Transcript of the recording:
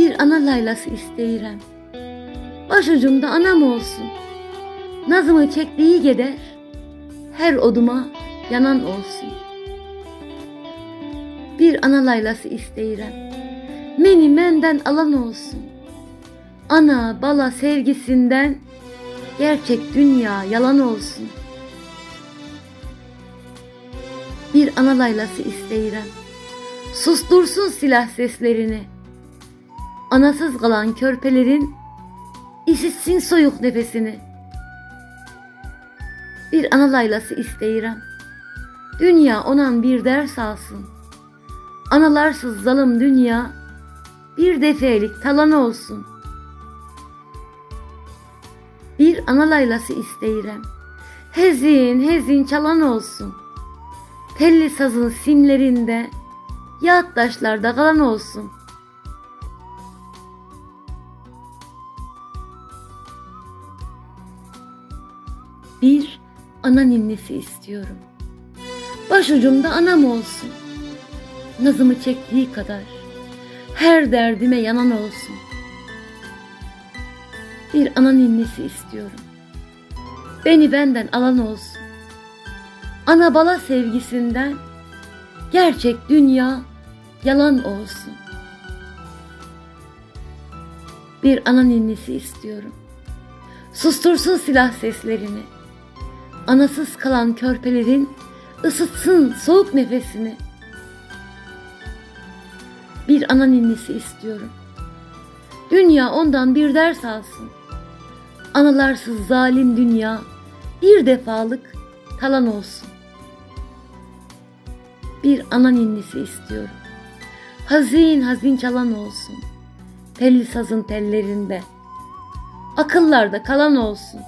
Bir ana laylası isteyirəm. Başucumda anam olsun. Nazımı çektiği geder. Her oduma yanan olsun. Bir ana laylası isteyirəm. Meni menden alan olsun. Ana bala sevgisinden gerçek dünya yalan olsun. Bir ana laylası isteyirəm. Sustursun silah seslerini. Anasız kalan körpelerin işitsin soyuk nefesini. Bir ana laylası isteyirəm. Dünya onan bir ders alsın. Analarsız zalım dünya bir defelik talan olsun. Bir ana laylası isteyirəm. Hezin hezin çalan olsun. Telli sazın simlerinde yağıt taşlarda kalan olsun. Bir ana ninnisi istiyorum. Başucumda anam olsun. Nazımı çektiği kadar her derdime yanan olsun. Bir ana ninnisi istiyorum. Beni benden alan olsun. Ana bala sevgisinden gerçek dünya yalan olsun. Bir ana ninnisi istiyorum. Sustursun silah seslerini. Anasız kalan körpelerin ısıtsın soğuk nefesini. Bir ana ninnisi istiyorum. Dünya ondan bir ders alsın. Analarsız zalim dünya bir defalık talan olsun. Bir ana ninnisi istiyorum. Hazin hazin çalan olsun. Telli sazın tellerinde. Akıllarda kalan olsun.